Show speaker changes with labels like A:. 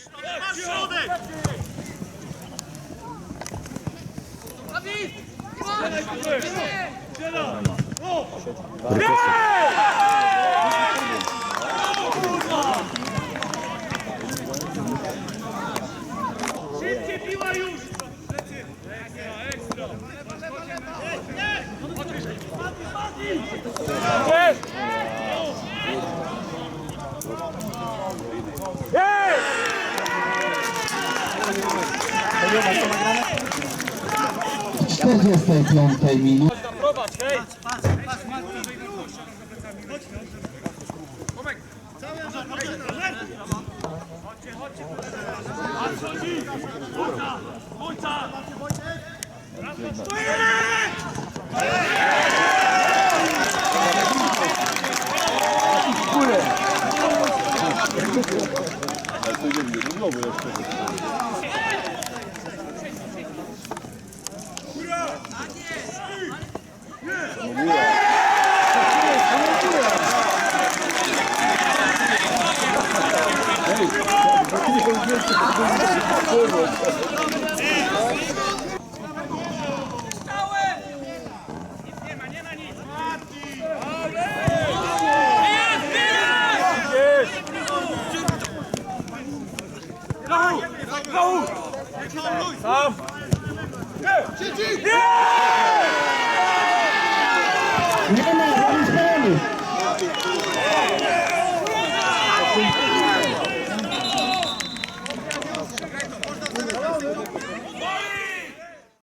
A: Ekstra, ekstra! Szybciej piła już!
B: W 45 minucie
A: Prowadź, hej! Sam! Yeah.